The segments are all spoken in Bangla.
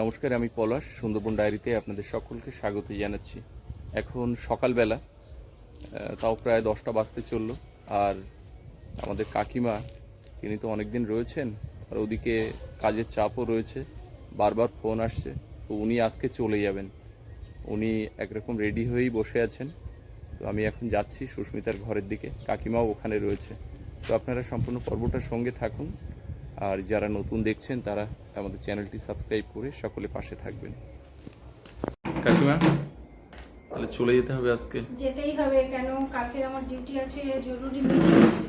নমস্কার, আমি পলাশ, সুন্দরবন ডায়েরিতে আপনাদের সকলকে স্বাগত জানাচ্ছি। এখন সকালবেলা তাও প্রায় দশটা বাজতে চলল, আর আমাদের কাকিমা, তিনি তো অনেক দিন রয়েছেন, আর ওদিকে কাজের চাপও রয়েছে, বারবার ফোন আসছে, তো উনি আজকে চলে যাবেন। উনি একরকম রেডি হয়েই বসে আছেন, তো আমি এখন যাচ্ছি সুস্মিতার ঘরের দিকে, কাকিমাও ওখানে রয়েছে। তো আপনারা সম্পূর্ণ পর্বটার সঙ্গে থাকুন, আর যারা নতুন দেখছেন, তারা আমাদের চ্যানেলটি সাবস্ক্রাইব করে সকলে পাশে থাকবেন। কাকিমা তাহলে চলে যেতে হবে আজকে। যেতেই হবে কেন? কালকে আমার ডিউটি আছে জরুরি মিটিং আছে।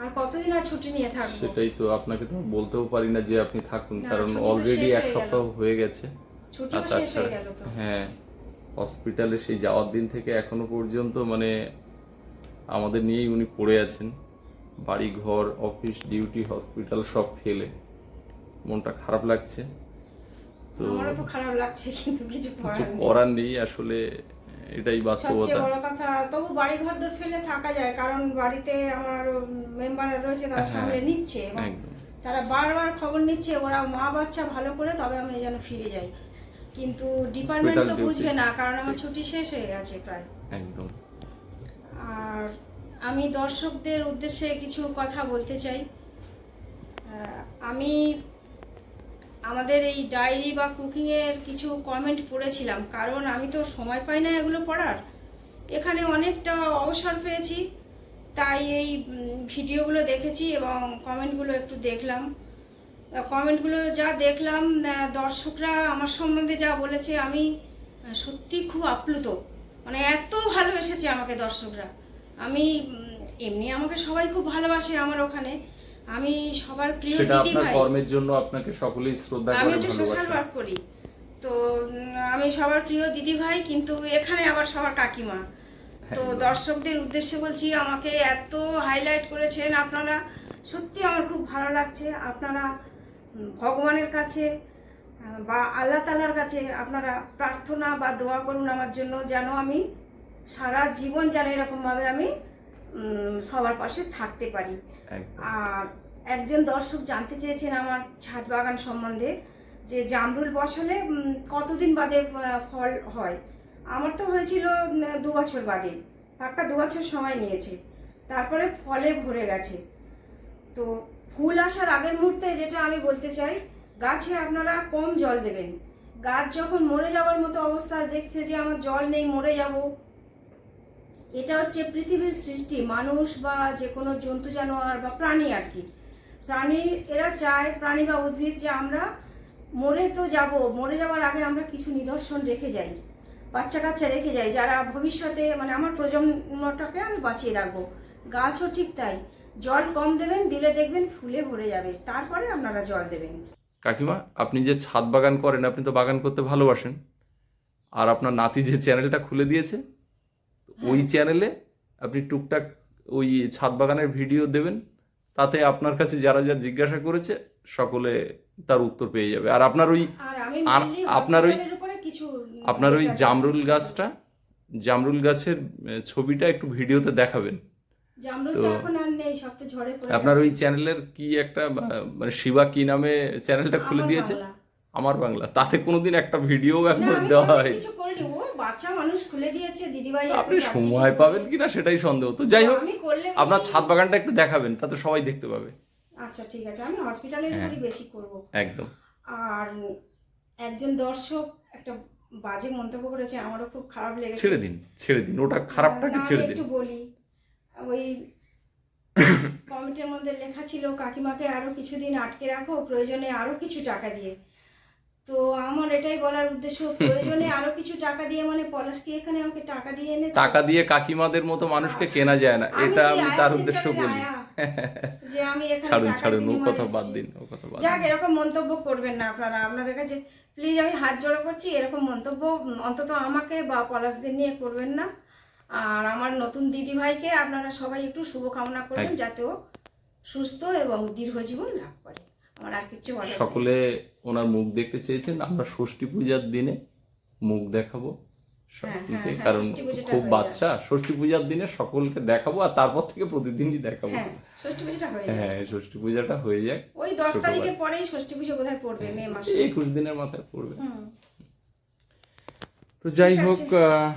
আর কতদিন আর ছুটি নিয়ে থাকব? সেটাই তো আপনাকে তো বলতেও পারি না যে আপনি থাকুন কারণ অলরেডি এক সপ্তাহ হয়ে গেছে। ছুটি আর শেষ হয়ে তাছাড়া গেল তো। হ্যাঁ হসপিটালে সেই যাওয়ার দিন থেকে এখনও পর্যন্ত মানে আমাদের নিয়েই উনি পড়ে আছেন। বাড়ি ঘর অফিস ডিউটি হসপিটাল সব ফেলে। মনটা খারাপ লাগছে। তো আমারও তো খারাপ লাগছে কিন্তু কিছু কিছু করার নেই। আসলে এটাই সবচেয়ে বাস্তবতা। বড় কথা তবু বাড়ি ঘর দর ফেলে থাকা যায় কারণ বাড়িতে আমার মেম্বার রয়েছে তারা হ্যাঁ, সামনে নিচ্ছে তারা বারবার খবর নিচ্ছে ওরা মা বাচ্চা ভালো করে তবে আমি যেন ফিরে যাই। কিন্তু ডিপার্টমেন্ট তো বুঝবে না কারণ আমার ছুটি শেষ হয়ে গেছে প্রায়। একদম। আর আমি দর্শকদের উদ্দেশ্যে কিছু কথা বলতে চাই। আমি আমাদের এই ডায়েরি বা কুকিংয়ের কিছু কমেন্ট পড়েছিলাম। কারণ আমি তো সময় পাই না এগুলো পড়ার। এখানে অনেকটা অবসর পেয়েছি। তাই এই ভিডিওগুলো দেখেছি এবং কমেন্টগুলো একটু দেখলাম। কমেন্টগুলো যা দেখলাম দর্শকরা আমার সম্বন্ধে যা বলেছে, আমি সত্যি খুব আপ্লুত। মানে এত ভালোবেসেছে আমাকে দর্শকরা। আমি এমনি আমাকে সবাই খুব ভালোবাসে আমার ওখানে। আমি সবার প্রিয় সেটা আপনার কর্মের জন্য আপনাকে সকলেই শ্রদ্ধা আমি করে একটু সোশ্যাল ওয়ার্ক করি। তো আমি সবার প্রিয় দিদি ভাই কিন্তু এখানে আবার সবার কাকিমা। তো দর্শকদের উদ্দেশ্যে বলছি আমাকে এত হাইলাইট করেছেন আপনারা। সত্যি আমার খুব ভালো লাগছে। আপনারা ভগবানের কাছে বা আল্লাহ তালার কাছে আপনারা প্রার্থনা বা দোয়া করুন আমার জন্য যেন আমি সারা জীবন যেন এরকমভাবে আমি সবার পাশে থাকতে পারি। আর একজন দর্শক জানতে চেয়েছেন আমার ছাদ বাগান সম্বন্ধে যে জামরুল বসালে কতদিন বাদে ফল হয়? আমার তো হয়েছিল দু বছর বাদে। পাক্কা দু বছর সময় নিয়েছে। তারপরে ফলে ভরে গেছে। তো ফুল আসার আগের মুহূর্তে যেটা আমি বলতে চাই, গাছে আপনারা কম জল দেবেন। গাছ যখন মরে যাওয়ার মতো অবস্থা, দেখছে যে আমার জল নেই, মরে যাব। এটা হচ্ছে পৃথিবীর সৃষ্টি, মানুষ বা যে কোনো জন্তু, জানোয়ার বা প্রাণী আর কি। প্রাণী, এরা চায়, প্রাণী বা উদ্ভিদ যে আমরা মরে তো যাব, মরে যাওয়ার আগে আমরা কিছু নিদর্শন রেখে যাই, বাচ্চা কাচ্চা রেখে যাই, যারা ভবিষ্যতে মানে আমার প্রজন্মটাকে আমি বাঁচিয়ে রাখব। গাছও ঠিক তাই, জল কম দেবেন, দিলে দেখবেন ফুলে ভরে যাবে, তারপরে আপনারা জল দেবেন। কাকিমা, আপনি যে ছাদ বাগান করেন, আপনি তো বাগান করতে ভালোবাসেন। আর আপনার নাতি যে চ্যানেলটা খুলে দিয়েছে ওই চ্যানেলে আপনি টুকটাক ওই ছাদ বাগানের ভিডিও দেবেন তাতে আপনার কাছে যারা যা জিজ্ঞাসা করেছে সকলে তার উত্তর পেয়ে যাবে। আর আপনার ওই আপনার ওই- আপনার ওই জামরুল গাছটা জামরুল গাছের ছবিটা একটু ভিডিওতে দেখাবেন। তো আপনার ওই চ্যানেলের কি একটা মানে শিবা কি নামে চ্যানেলটা খুলে দিয়েছে। আমার বাংলা। তাতে কোনোদিন একটা ভিডিও না, একবার আমি দেওয়া হয় কিছু করিনি ও বাচ্চা মানুষ খুলে দিয়েছে দিদিভাই আপনি সময় পাবেন কিনা সেটাই সন্দেহ। তো যাই হোক আমি করলে বেশি- আপনার ছাদ বাগানটা একটু দেখাবেন তাতে সবাই দেখতে পাবে। আচ্ছা ঠিক আছে আমি হসপিটালের হ্যাঁ। উপরই বেশি করব। একদম। আর একজন দর্শক একটা বাজে মন্তব্য করেছে আমারও খুব খারাপ লেগেছে। ছেড়ে দিন ছেড়ে দিন ওটা খারাপটাকে ছেড়ে দিন? একটু বলি ওই কমেন্টের মধ্যে লেখা ছিল কাকিমাকে আরও কিছুদিন আটকে রাখো প্রয়োজনে আরও কিছু টাকা দিয়ে। তো আমার এটাই বলার উদ্দেশ্য প্রয়োজনে আরও কিছু টাকা দিয়ে মানে পলাশ কি এখানে আমাকে টাকা দিয়ে এনেছে। টাকা দিয়ে কাকিমাদের মতো মানুষকে কেনা যায় না এটা আমি তার উদ্দেশ্য বলি। যে আমি ছাড়ুন ছাড়ুন ও কথা বাদ দিন ও কথা বাদ যাক এরকম মন্তব্য করবেন না আপনারা আপনাদের কাছে প্লিজ আমি হাত জোড়ো করছি এরকম মন্তব্য অন্তত আমাকে বা পলাশদের নিয়ে করবেন না। আর আমার নতুন দিদি ভাইকে আপনারা সবাই একটু শুভকামনা করবেন যাতে ও সুস্থ এবং দীর্ঘজীবন লাভ করে। আমার আর কিছু সকলে ওনার মুখ দেখতে চেয়েছেন আমরা ষষ্ঠী পূজার দিনে মুখ দেখাবো হ্যাঁ, সকলকে হ্যাঁ, কারণ খুব বাচ্চা। ষষ্ঠী পূজার দিনে সকলকে দেখাবো আর তারপর থেকে প্রতিদিনই দেখাবো। হ্যাঁ ষষ্ঠী পুজোটা হয়ে হ্যাঁ হয়ে যায় ওই দশ তারিখের। পরেই ষষ্ঠী পুজো বোধহয় পড়বে মে মাসে। একুশ দিনের মাথায় পড়বে। তো যাই হোক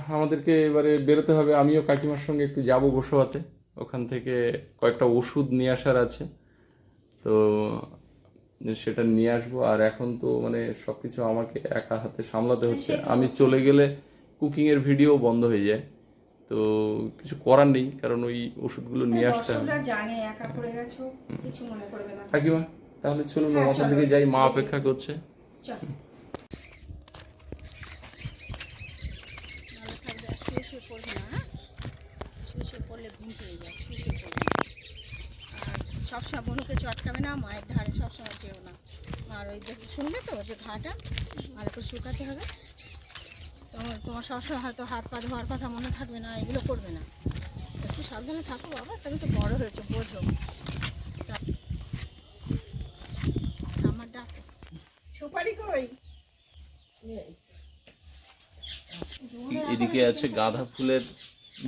আমাদেরকে এবারে বেরোতে হবে। আমিও কাকিমার সঙ্গে একটু যাব গোসবাতে। ওখান থেকে কয়েকটা ওষুধ নিয়ে আসার আছে। তো সেটা নিয়ে আসব। আর এখন তো মানে সব কিছু আমাকে একা হাতে সামলাতে হচ্ছে। আমি চলে গেলে কুকিংয়ের এর ভিডিও বন্ধ হয়ে যায়। তো কিছু করার নেই কারণ ওই ওষুধগুলো নিয়ে আসতে হবে। কাকিমা তাহলে চলুন হ্যাঁ, দিকে যাই মা অপেক্ষা করছে চল ভালো থাকবে আর শুয়ে শুয়ে পড়বে না হ্যাঁ শুয়ে শুয়ে পড়লে ঘুম পেয়ে যায় শুয়ে শুয়ে পড়বে না। আর সবসময় বনুকে চটকাবে না, মায়ের ধারে সবসময় যেও না। আর ওই যে শুনলে তো, যে ঘাটা ভালো করে শুকাতে হবে। তোমার তোমার সবসময় হয়তো হাত পা ধোয়ার কথা মনে থাকবে না, এগুলো করবে না। একটু সাবধানে থাকো বাবা, তুমি তো বড় হয়েছো, বোঝো। আমার ডাক। সুপারি কই? এদিকে আছে গাঁদা ফুলের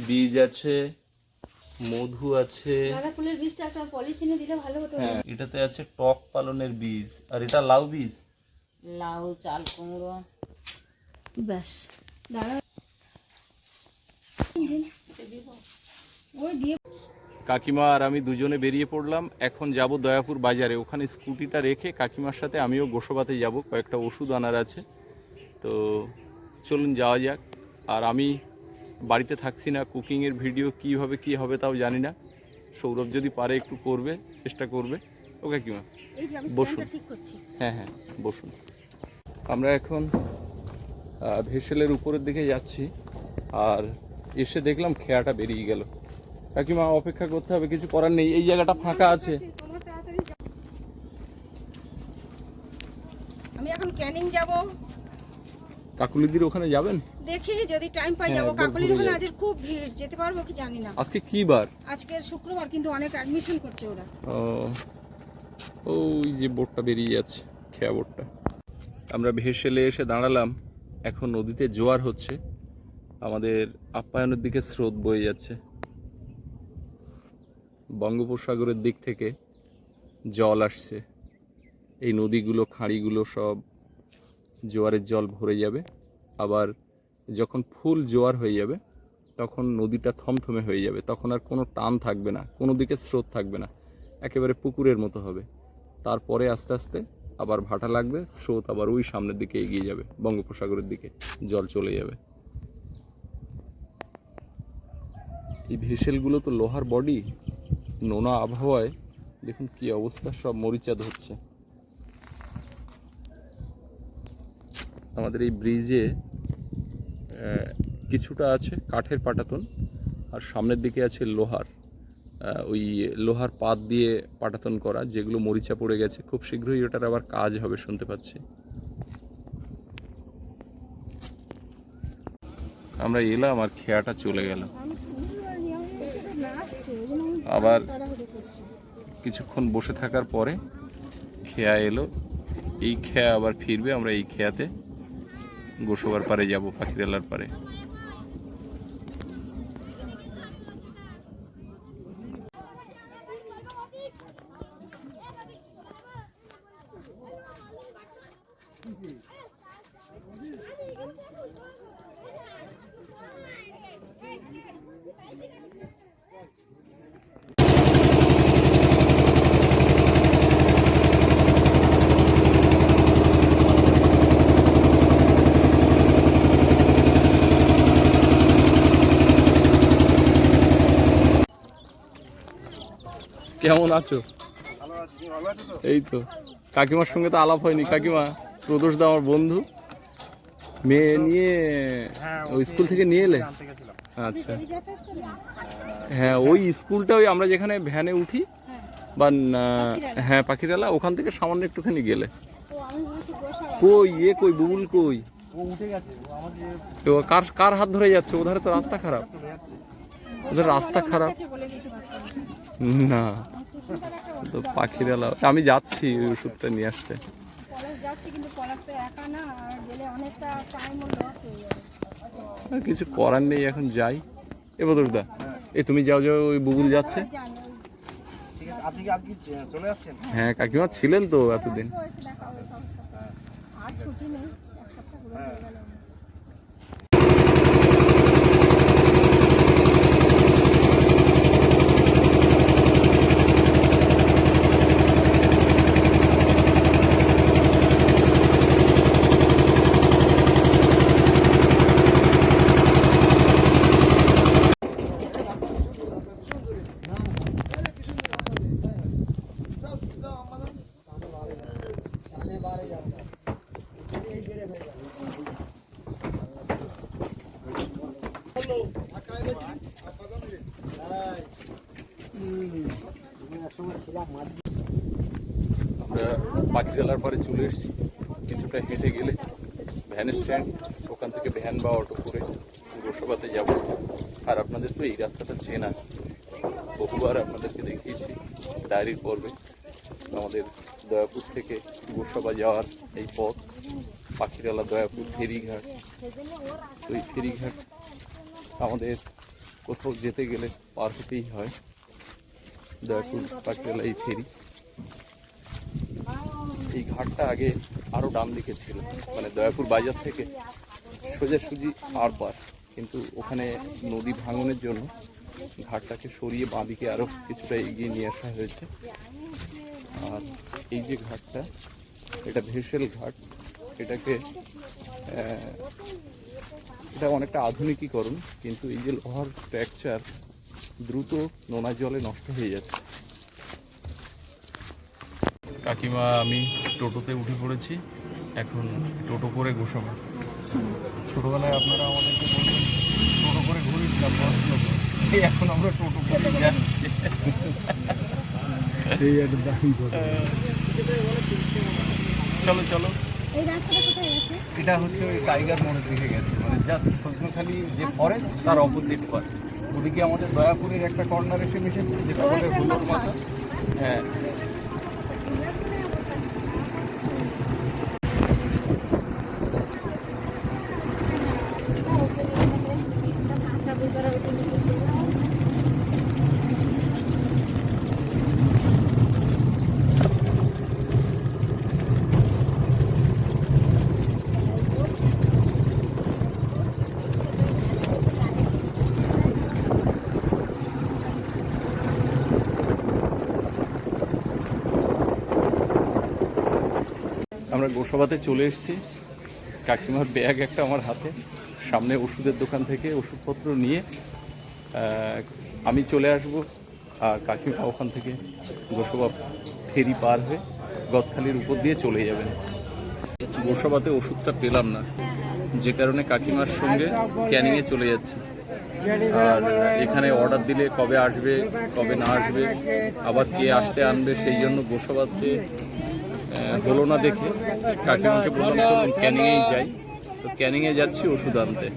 বীজ আছে। মধু আছে। গাঁদা ফুলের বীজটা একটা পলিথিনে দিলে ভালো হতো। হ্যাঁ এটাতে আছে টক পালনের বীজ। আর এটা লাউ বীজ। লাউ চাল কুমড়ো। ব্যাস। দাঁড়া। ওই দিয়ে কাকিমা আর আমি দুজনে বেরিয়ে পড়লাম। এখন যাব দয়াপুর বাজারে। ওখানে স্কুটিটা রেখে কাকিমার সাথে আমিও গোসবাতে যাব। কয়েকটা ওষুধ আনার আছে। তো চলুন যাওয়া যাক। আর আমি বাড়িতে থাকছি না কুকিংয়ের ভিডিও কীভাবে কী হবে তাও জানি না। সৌরভ যদি পারে একটু করবে চেষ্টা করবে। ও কাকিমা এই বসুন। হ্যাঁ হ্যাঁ বসুন। আমরা এখন ভেসেলের উপরের দিকে যাচ্ছি আর এসে দেখলাম খেয়াটা বেরিয়ে গেল। কাকিমা অপেক্ষা করতে হবে কিছু করার নেই এই জায়গাটা ফাঁকা আছে। আমি এখন ক্যানিং যাব। কাকুলিদির ওখানে যাবেন? দেখি যদি টাইম পাই হ্যাঁ, যাব। একবার ওখানে। আজ খুব ভিড় যেতে পারব কি জানি না। আজকে কি বার? আজকের শুক্রবার কিন্তু অনেক অ্যাডমিশন করছে ওরা। ও, ওই যে বোটটা বেরিয়ে যাচ্ছে খেয়া বোটটা। আমরা ভেসেলে এসে দাঁড়ালাম। এখন নদীতে জোয়ার হচ্ছে। আমাদের আপ্যায়নের দিকে স্রোত বয়ে যাচ্ছে। বঙ্গোপসাগরের দিক থেকে জল আসছে। এই নদীগুলো খাঁড়িগুলো সব জোয়ারের জল ভরে যাবে। আবার যখন ফুল জোয়ার হয়ে যাবে, তখন নদীটা থমথমে হয়ে যাবে। তখন আর কোনো টান থাকবে না, কোনো দিকে স্রোত থাকবে না। একেবারে পুকুরের মতো হবে। তারপরে আস্তে আস্তে আবার ভাটা লাগবে, স্রোত আবার ওই সামনের দিকে এগিয়ে যাবে, বঙ্গোপসাগরের দিকে জল চলে যাবে। এই ভেসেলগুলো তো লোহার বডি নোনা আবহাওয়ায় দেখুন কি অবস্থা, সব মরিচা ধরছে। আমাদের এই ব্রিজে কিছুটা আছে কাঠের পাটাতন আর সামনের দিকে আছে লোহার ওই লোহার পাত দিয়ে পাটাতন করা যেগুলো মরিচা পড়ে গেছে। খুব শীঘ্রই ওটার আবার কাজ হবে শুনতে পাচ্ছি। আমরা এলাম আর খেয়াটা চলে গেল আবার কিছুক্ষণ বসে থাকার পরে খেয়া এলো। এই খেয়া আবার ফিরবে আমরা এই খেয়াতে গোসবার পারে যাব পাখিরালার পারে। আছো? এই তো। কাকিমার সঙ্গে তো আলাপ হয়নি। কাকিমা, প্রদোষ দা আমার বন্ধু। মেয়ে নিয়ে ওই স্কুল থেকে নিয়ে এলে? আচ্ছা। হ্যাঁ ওই স্কুলটা ওই আমরা যেখানে ভ্যানে উঠি বা হ্যাঁ পাখিরালা, ওখান থেকে সামান্য একটুখানি গেলে। কই, এ কই, বুবুল কই? কার কার হাত ধরে যাচ্ছে? ওধারে তো রাস্তা খারাপ। ওদের রাস্তা খারাপ। না। তো পাখিরালা আমি যাচ্ছি ওই ওষুধটা নিয়ে আসতে। কিছু করার নেই এখন যাই। এ বদরদা এ তুমি যাও যাও ওই বুবুল যাচ্ছে। হ্যাঁ কাকিমা ছিলেন তো এতদিন। আর ছুটি নেই এক সপ্তাহ আমরা পাখিরালার পরে চলে এসেছি। কিছুটা হেঁটে গেলে ভ্যান স্ট্যান্ড, ওখান থেকে ভ্যান বা অটো করে গোসাবাতে যাব। আর আপনাদের তো এই রাস্তাটা চেনা। বহুবার আপনাদেরকে দেখিয়েছি ডায়েরির পর্বে। আমাদের দয়াপুর থেকে গোসাবা যাওয়ার এই পথ, পাখিরালা দয়াপুর ফেরিঘাট। তো এই ফেরিঘাট আমাদের কোথাও যেতে গেলে পার হতেই হয়। দয়াপুর পাখিরালা এই ফেরি। এই ঘাটটা আগে আরও ডান দিকে ছিল মানে দয়াপুর বাজার থেকে সোজাসুজি আর পার। কিন্তু ওখানে নদী ভাঙনের জন্য ঘাটটাকে সরিয়ে বাঁদিকে আরও কিছুটা এগিয়ে নিয়ে আসা হয়েছে। আর এই যে ঘাটটা, এটা ভেসেল ঘাট। এটাকে এটা অনেকটা আধুনিকীকরণ, কিন্তু এই যে লোহার স্ট্রাকচার দ্রুত নোনা জলে নষ্ট হয়ে যাচ্ছে। কাকিমা আমি টোটোতে উঠে পড়েছি। এখন টোটো করে গোসাবা। ছোটবেলায় আপনারা আমাদেরকে বলতেন টোটো করে ঘুরিয়েছিলাম পড়াশোনা করে। এই এখন আমরা টোটো করে যাচ্ছি। চলো চলো। এই রাস্তাটা কোথায় গেছে? এটা হচ্ছে ওই টাইগার মোড়ের দিকে গেছে। মানে জাস্ট সজনেখালি যে ফরেস্ট তার অপোজিট পার ওদিকে আমাদের দয়াপুরের একটা কর্নার এসে মিশেছে যেটা বলে হুলোর মাথা। হ্যাঁ। গোসাবাতে চলে এসেছি। কাকিমার ব্যাগ একটা আমার হাতে। সামনে ওষুধের দোকান থেকে ওষুধপত্র নিয়ে আমি চলে আসব আর কাকিমা ওখান থেকে গোসাবা ফেরি পার হয়ে গদখালির উপর দিয়ে চলে যাবেন। গোসাবাতে ওষুধটা পেলাম না। যে কারণে কাকিমার সঙ্গে ক্যানিংয়ে চলে যাচ্ছি। আর এখানে অর্ডার দিলে কবে আসবে কবে না আসবে আবার কে আসতে আনবে সেই জন্য আহ, হলো না দেখে। কাকিমাকে বললাম ক্যানিংয়েই যাই। তো ক্যানিংয়ে যাচ্ছি ওষুধ আনতে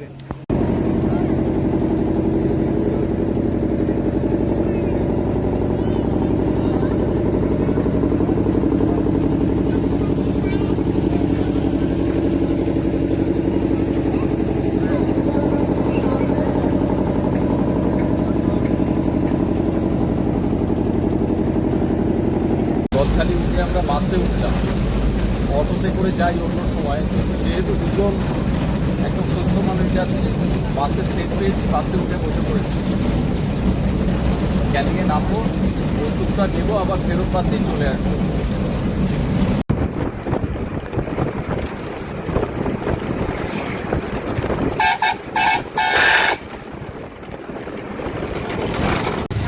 গদখালি উঠে আমরা বাসে উঠলাম অটোতে করে যাই অন্য সময়, যেহেতু দুজন একদম সুস্থ মানুষ যাচ্ছে বাসে সেট পেয়েছি, বাসে উঠে বসে পড়েছি। ক্যানিংয়ে নামবো, ওষুধটা নেব, আবার ফেরত বাসেই চলে আসব।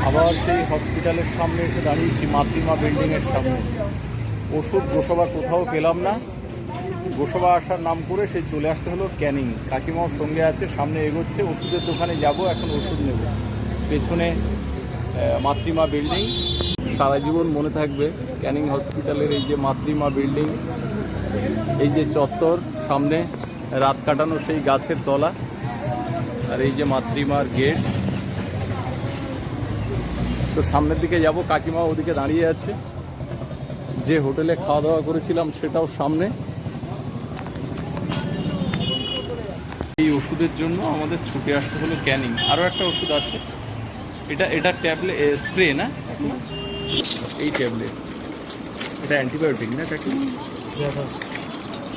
আবার সেই হসপিটালের সামনে এসে দাঁড়িয়েছি, মাতৃমা বিল্ডিংয়ের সামনে। ওষুধ গোসবা কোথাও পেলাম না। গোসবা আসার নাম করে সে চলে আসতে হলো ক্যানিং। কাকিমাও সঙ্গে আছে, সামনে এগোচ্ছে, ওষুধের দোকানে যাব, এখন ওষুধ নেব। পেছনে মাতৃমা বিল্ডিং সারা জীবন মনে থাকবে ক্যানিং হসপিটালের এই যে মাতৃমা বিল্ডিং এই যে চত্বর, সামনে রাত কাটানো সেই গাছের তলা, আর এই যে মাতৃমার গেট তো সামনের দিকে যাব কাকিমা ওদিকে দাঁড়িয়ে আছে। যে হোটেলে খাওয়া দাওয়া করেছিলাম সেটাও সামনে। ওষুধের জন্য আমাদের ছুটে আসতে হলো ক্যানিং। আরও একটা ওষুধ আছে। এটা এটা ট্যাবলেট স্প্রে না? এই ট্যাবলেট এটা অ্যান্টিবায়োটিক না এটা কি?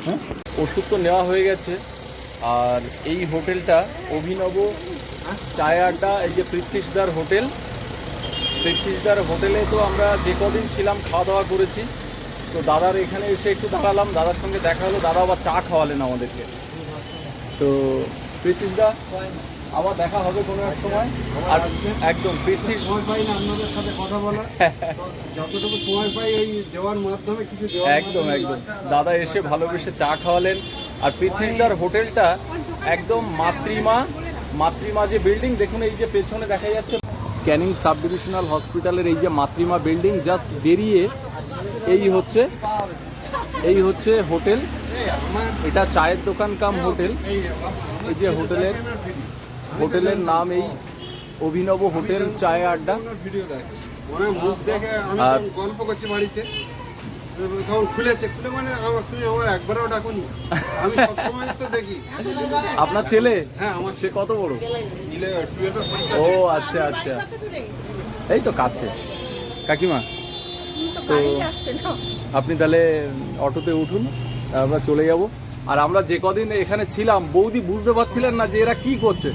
হ্যাঁ? ওষুধ তো নেওয়া হয়ে গেছে। আর এই হোটেলটা অভিনব চায় আড্ডা এই যে পৃথ্বীশদার হোটেল। পৃথ্বীশদার হোটেলে তো আমরা যে কদিন ছিলাম খাওয়া দাওয়া করেছি। তো দাদার এখানে এসে একটু দাঁড়ালাম। দাদার সঙ্গে দেখা হলো। দাদা আবার চা খাওয়ালেন আমাদেরকে। তো পৃথ্বীশদা আবার দেখা হবে কোনো এক সময়। আর একদম পৃথ্বী সময় পাই না আপনাদের সাথে কথা বলা। যতটুকু সময় পাই এই দেওয়ার মাধ্যমে কিছু একদম একদম। দাদা এসে ভালোবেসে চা খাওয়ালেন। আর পৃথ্বীদার হোটেলটা একদম মাতৃমা মাতৃমা যে বিল্ডিং দেখুন এই যে পেছনে দেখা যাচ্ছে। ক্যানিং সাব ডিভিশনাল হসপিটালের এই যে মাতৃমা বিল্ডিং জাস্ট বেরিয়ে এই হচ্ছে এই হচ্ছে হোটেল। এটা চায়ের দোকান কাম হোটেল। এই যে হোটেলের হোটেলের নাম এই অভিনব হোটেল চায় আড্ডা। মনে মুখ দেখে আমি আর- গল্প করছি বাড়িতে। খুলেছে। খুলে মানে আমার তুমি আমার একবারও ডাকুনি। আমি দেখি। আপনার ছেলে? হ্যাঁ আমার সে কত বড়? ও আচ্ছা আচ্ছা। এই তো কাছে। কাকিমা তো আপনি তাহলে অটোতে উঠুন। আমরা চলে যাব। আর আমরা যে কদিন এখানে ছিলাম বৌদি বুঝতে পারছিলেন না যে এরা কি করছে।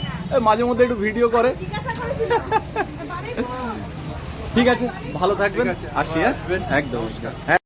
মাঝে মধ্যে একটু ভিডিও করে। ঠিক আছে ভালো থাকবেন। আর হ্যাঁ? আসবেন। একদম। হ্যাঁ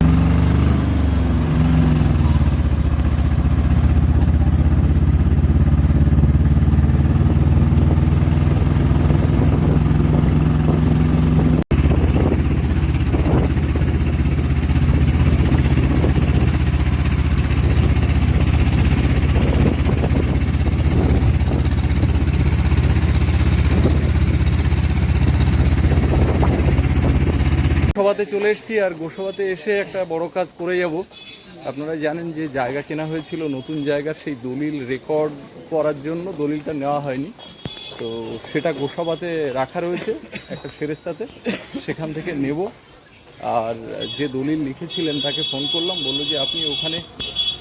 গোসবাতে চলে এসেছি আর গোসবাতে এসে একটা বড় কাজ করে যাব। আপনারা জানেন যে জায়গা কেনা হয়েছিল, নতুন জায়গার সেই দলিল রেকর্ড করার জন্য দলিলটা নেওয়া হয়নি। তো সেটা গোসাবাতে রাখা রয়েছে, একটা সেরেস্তাতে সেখান থেকে নেব। আর যে দলিল লিখেছিলেন, তাকে ফোন করলাম, বলল যে আপনি ওখানে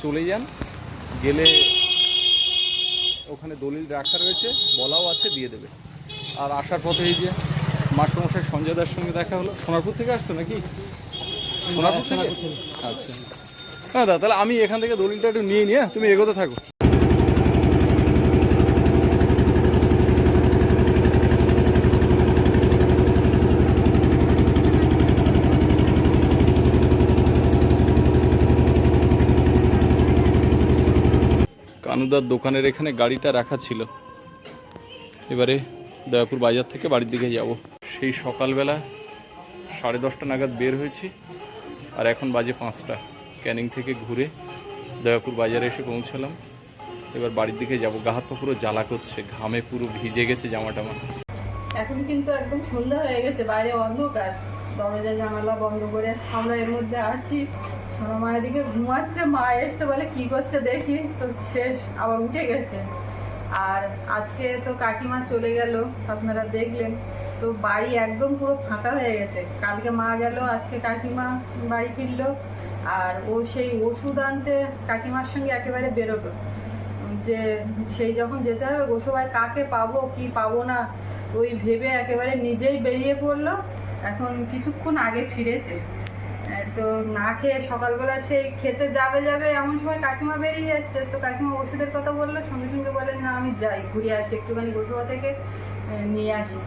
চলে যান। গেলে ওখানে দলিল রাখা রয়েছে, বলাও আছে, দিয়ে দেবে। আর আসার পথে এই যে মাস্টারমশাই সঞ্জয় দার সঙ্গে দেখা হলো? সোনারপুর থেকে আসছো নাকি? সোনারপুর থেকে। আচ্ছা। হ্যাঁ দাদা তাহলে আমি এখান থেকে দলিলটা একটু নিয়ে নিয়ে তুমি এগোতে থাকো। কানুদার দোকানের এখানে গাড়িটা রাখা ছিল। এবারে দয়াপুর বাজার থেকে বাড়ির দিকে যাব। সেই সকালবেলা সাড়ে দশটা নাগাদ বের হয়েছি আর এখন বাজে পাঁচটা। ক্যানিং থেকে ঘুরে দয়াপুর বাজারে এসে পৌঁছালাম। এবার বাড়ির দিকে যাব। গা হাত পুরো জ্বালা করছে, ঘামে পুরো ভিজে গেছে জামা টামা এখন কিন্তু একদম সন্ধ্যা হয়ে গেছে, বাইরে অন্ধকার। দরজা জানালা বন্ধ করে আমরা এর মধ্যে আছি। আমার মা এদিকে ঘুমাচ্ছে, মা এসছে বলে, কি করছে দেখি? তো শেষ, আবার উঠে গেছে। আর আজকে তো কাকিমা চলে গেল, আপনারা দেখলেন। তো বাড়ি একদম পুরো ফাঁকা হয়ে গেছে। কালকে মা গেল, আজকে কাকিমা বাড়ি ফিরলো, আর ও সেই ওষুধ আনতে কাকিমার সঙ্গে একেবারে বেরোলো। যে সেই যখন যেতে হবে গোসবাই কাকে পাবো, কি পাবো না, ওই ভেবে একেবারে নিজেই বেরিয়ে পড়ল। এখন কিছুক্ষণ আগে ফিরেছে। তো না খেয়ে সকালবেলা সেই খেতে যাবে যাবে এমন সময় কাকিমা বেরিয়ে যাচ্ছে। তো কাকিমা ওষুধের কথা বলল, সঙ্গে সঙ্গে বলেন না, আমি যাই, ঘুরে আসি, একটুখানি গোসবা থেকে নিয়ে আসি।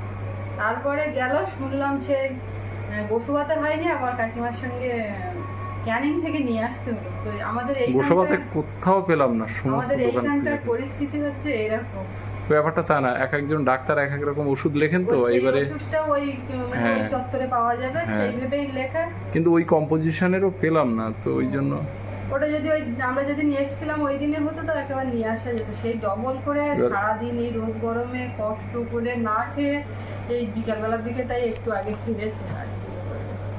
তারপরে গেল শুনলাম সেই আহ, গোসবাতে হয়নি আবার কাকিমার সঙ্গে ক্যানিং থেকে নিয়ে আসতে হলো। তো আমাদের এই গোসাবাতে কোথাও পেলাম না সমস্ত আমাদের এইখানকার পরিস্থিতি হচ্ছে এরকম। ব্যাপারটা তা না এক একজন ডাক্তার এক এক রকম ওষুধ লেখেন তো এবারে মানে হ্যাঁ। চত্বরে পাওয়া যাবে হ্যাঁ। সেই ভেবেই লেখা। কিন্তু ওই কম্পোজিশনেরও পেলাম না তো ওই জন্য ওটা যদি ওই আমরা যদি নিয়ে এসেছিলাম ওই দিনে হতো তো একেবারে নিয়ে আসা যেত। সেই ডবল করে সারাদিন এই রোদ গরমে কষ্ট করে না খেয়ে এই বিকালবেলার দিকে তাই একটু আগে ফিরেছে আর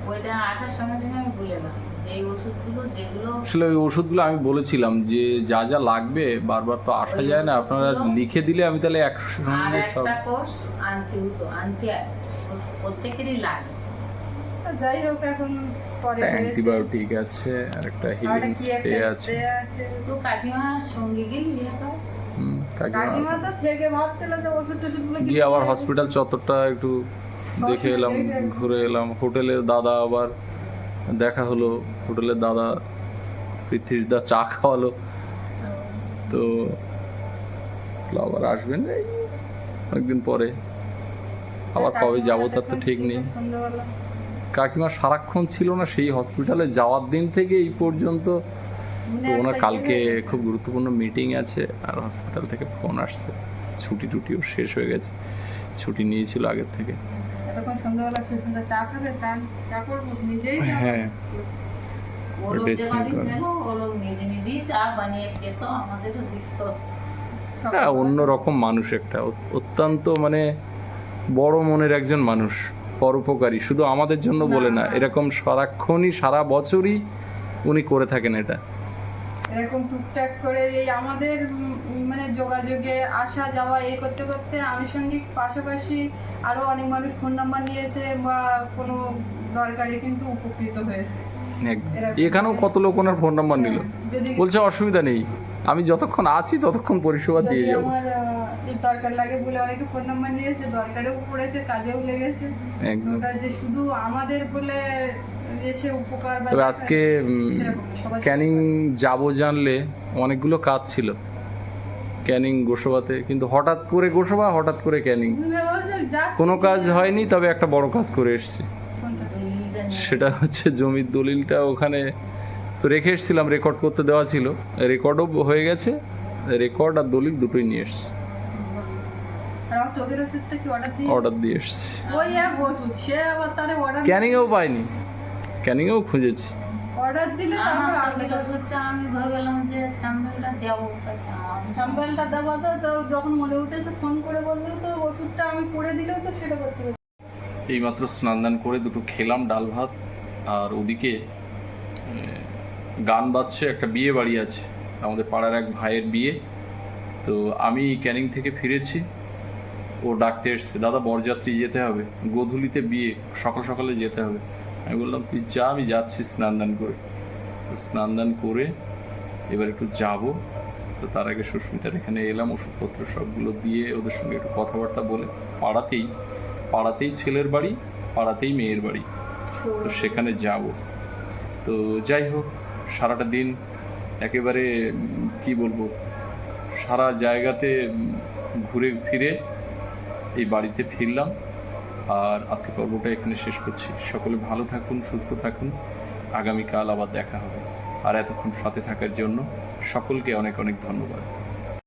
ওইটা আসার সঙ্গে সঙ্গে আমি ভুলে গেলাম। যে এই ওষুধগুলো যেগুলো আসলে ওই ওষুধগুলো আমি বলেছিলাম যে যা যা লাগবে বারবার তো আসা যায় না। আপনারা লিখে দিলে আমি তাহলে একসঙ্গে সব একটা কোর্স আনতে হতো আনতে প্রত্যেকেরই লাগে। যাই হোক এখন পরে অ্যান্টিবায়োটিক আছে আর একটা হিলিং স্প্রে আছে। তো কাকিমার সঙ্গে গেলি কাকিমা কাকিমা তো থেকে ভাবছিল যে ওষুধ টষুধ গিয়ে আবার হসপিটাল চত্বরটা একটু দেখে এলাম ঘুরে এলাম। হোটেলের দাদা আবার দেখা হলো হোটেলের দাদা পৃথ্বীর দা চা খাওয়ালো। তো আবার আসবেন অনেকদিন পরে। আবার কবে যাব তার তো ঠিক নেই। কাকিমা সারাক্ষণ ছিল না সেই হসপিটালে যাওয়ার দিন থেকে এই পর্যন্ত তো ওনার কালকে খুব গুরুত্বপূর্ণ মিটিং আছে আর হসপিটাল থেকে ফোন আসছে। ছুটি টুটিও শেষ হয়ে গেছে। ছুটি নিয়েছিল আগের থেকে। হ্যাঁ। হ্যাঁ অন্যরকম মানুষ একটা। অত্যন্ত মানে বড় মনের একজন মানুষ পরোপকারী। শুধু আমাদের জন্য বলে না। এরকম সারাক্ষণই সারা বছরই উনি করে থাকেন এটা। এরকম টুকটাক করে এই আমাদের মানে যোগাযোগে আসা যাওয়া এই করতে করতে আনুষঙ্গিক পাশাপাশি আরও অনেক মানুষ ফোন নাম্বার নিয়েছে বা কোনো দরকারে কিন্তু উপকৃত হয়েছে। এখানেও কত লোক ওনার ফোন নাম্বার নিল? বলছে অসুবিধা নেই। আমি যতক্ষণ আছি ততক্ষণ পরিষেবা দিয়ে যাব। আমার দরকার লাগে বলে অনেকে ফোন নাম্বার নিয়েছে দরকারেও পড়েছে কাজেও লেগেছে। একদম। যে শুধু আমাদের বলে তবে আজকে ক্যানিং যাব জানলে অনেকগুলো কাজ ছিল। ক্যানিং গোসবাতে কিন্তু হঠাৎ করে গোসবা হঠাৎ করে ক্যানিং। কোনো কাজ হয়নি তবে একটা বড় কাজ করে এসেছি। সেটা হচ্ছে জমির দলিলটা ওখানে তো রেখে এসেছিলাম রেকর্ড করতে দেওয়া ছিল। রেকর্ডও হয়ে গেছে রেকর্ড আর দলিল দুটোই নিয়ে এসেছি। অর্ডার দিয়ে এসেছি। ক্যানিংয়েও পাইনি। ক্যানিংয়েও খুঁজেছি। অর্ডার দিলে তারপর আমি আমি ভাবলাম যে স্যাম্পলটা দেবো কাছে। আমি তো তো যখন মনে উঠেছে ফোন করে বলল তো ওষুধটা আমি করে দিলেও তো সেটা করতে পারি এইমাত্র স্নান দান করে দুটো খেলাম ডাল ভাত আর ওদিকে গান বাজছে একটা বিয়ে বাড়ি আছে আমাদের পাড়ার এক ভাইয়ের বিয়ে। তো আমি ক্যানিং থেকে ফিরেছি ও ডাকতে এসছে দাদা বরযাত্রী যেতে হবে গোধূলিতে বিয়ে সকাল সকালে যেতে হবে। আমি বললাম, তুই যা, আমি যাচ্ছি স্নান দান করে। স্নান দান করে এবার একটু যাব। তো তার আগে সুস্মিতার এখানে এলাম, ওষুধপত্র সবগুলো দিয়ে ওদের সঙ্গে একটু কথাবার্তা বলে, পাড়াতেই পাড়াতেই ছেলের বাড়ি, পাড়াতেই মেয়ের বাড়ি। তো সেখানে যাব। তো যাই হোক, সারাটা দিন একেবারে, কি বলব, সারা জায়গাতে ঘুরে ফিরে এই বাড়িতে ফিরলাম। আর আজকে পর্বটা এখানে শেষ করছি। সকলে ভালো থাকুন, সুস্থ থাকুন। আগামীকাল আবার দেখা হবে। আর এতক্ষণ সাথে থাকার জন্য সকলকে অনেক অনেক ধন্যবাদ।